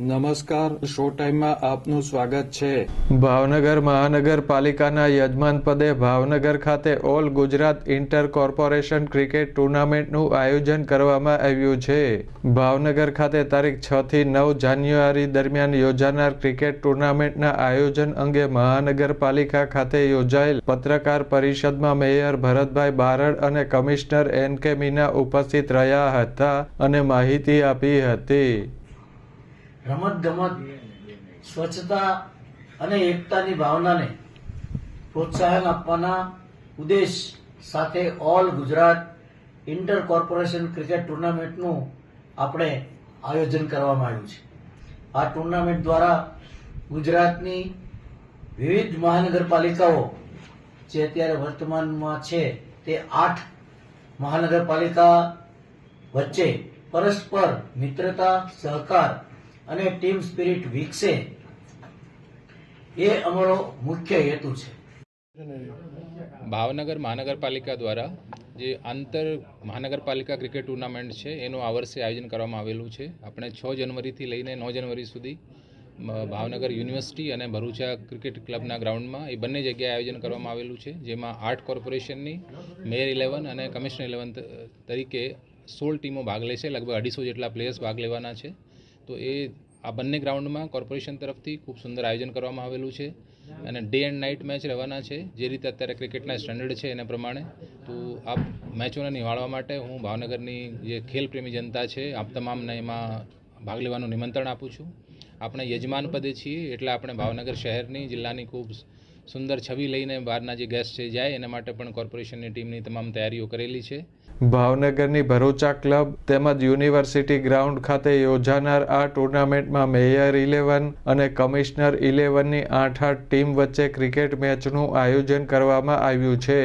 નમસ્કાર, શો ટાઈમમાં આપનું સ્વાગત છે. ભાવનગર મહાનગરપાલિકાના યજમાન પદે ભાવનગર ખાતે all Gujarat inter corporation cricket ટુર્નામેન્ટનું આયોજન કરવામાં આવ્યું છે. ભાવનગર ખાતે તારીખ છ થી નવ જાન્યુઆરી દરમિયાન યોજાનાર ક્રિકેટ ટુર્નામેન્ટના આયોજન અંગે મહાનગરપાલિકા ખાતે યોજાયેલ પત્રકાર પરિષદમાં મેયર ભરતભાઈ બારડ અને કમિશનર એન કે મીના ઉપસ્થિત રહ્યા હતા અને માહિતી આપી હતી. રમત ગમત, સ્વચ્છતા અને એકતાની ભાવનાને પ્રોત્સાહન આપવાના ઉદ્દેશ સાથે all Gujarat inter corporation cricket ટુર્નામેન્ટનું આપણે આયોજન કરવામાં આવ્યું છે. આ ટુર્નામેન્ટ દ્વારા ગુજરાતની વિવિધ મહાનગરપાલિકાઓ જે અત્યારે વર્તમાનમાં છે તે આઠ મહાનગરપાલિકા વચ્ચે પરસ્પર મિત્રતા, સહકાર અને ટીમ સ્પિરિટ વિકસે, એ અમારો મુખ્ય હેતુ છે. ભાવનગર મહાનગરપાલિકા દ્વારા જે આંતર મહાનગરપાલિકા ક્રિકેટ ટુર્નામેન્ટ છે, એનું આ વર્ષે આયોજન કરવામાં આવેલું છે. આપણે છ જનવરીથી લઈને નવ જનવરી સુધી ભાવનગર યુનિવર્સિટી અને ભરૂચા ક્રિકેટ ક્લબના ગ્રાઉન્ડમાં એ બંને જગ્યાએ આયોજન કરવામાં આવેલું છે, જેમાં આર્ટ કોર્પોરેશનની મેયર ઇલેવન અને કમિશનર ઇલેવન તરીકે સોળ ટીમો ભાગ લેશે, લગભગ અઢીસો જેટલા પ્લેયર્સ ભાગ લેવાના છે. તો એ આ બંને ગ્રાઉન્ડમાં કોર્પોરેશન તરફથી ખૂબ સુંદર આયોજન કરવામાં આવેલું છે અને ડે એન્ડ નાઇટ મેચ રહેવાના છે. જે રીતે અત્યારે ક્રિકેટના સ્ટાન્ડર્ડ છે એના પ્રમાણે. તો આ મેચોને નિહાળવા માટે હું ભાવનગરની જે ખેલ પ્રેમી જનતા છે, આપ તમામને એમાં ભાગ લેવાનું નિમંત્રણ આપું છું. આપણે યજમાન પદે છીએ એટલે આપણે ભાવનગર શહેરની જિલ્લાની ખૂબ સુંદર છબી લઈને બહારના જે ગેસ્ટ છે જાય, એના માટે પણ કોર્પોરેશનની ટીમની તમામ તૈયારીઓ કરેલી છે. ભાવનગરની ભરૂચા ક્લબ તેમજ યુનિવર્સિટી ગ્રાઉન્ડ ખાતે યોજાનાર આ ટુર્નામેન્ટમાં મેયર ઇલેવન અને કમિશનર ઇલેવનની આઠ આઠ ટીમ વચ્ચે ક્રિકેટ મેચનું આયોજન કરવામાં આવ્યું છે.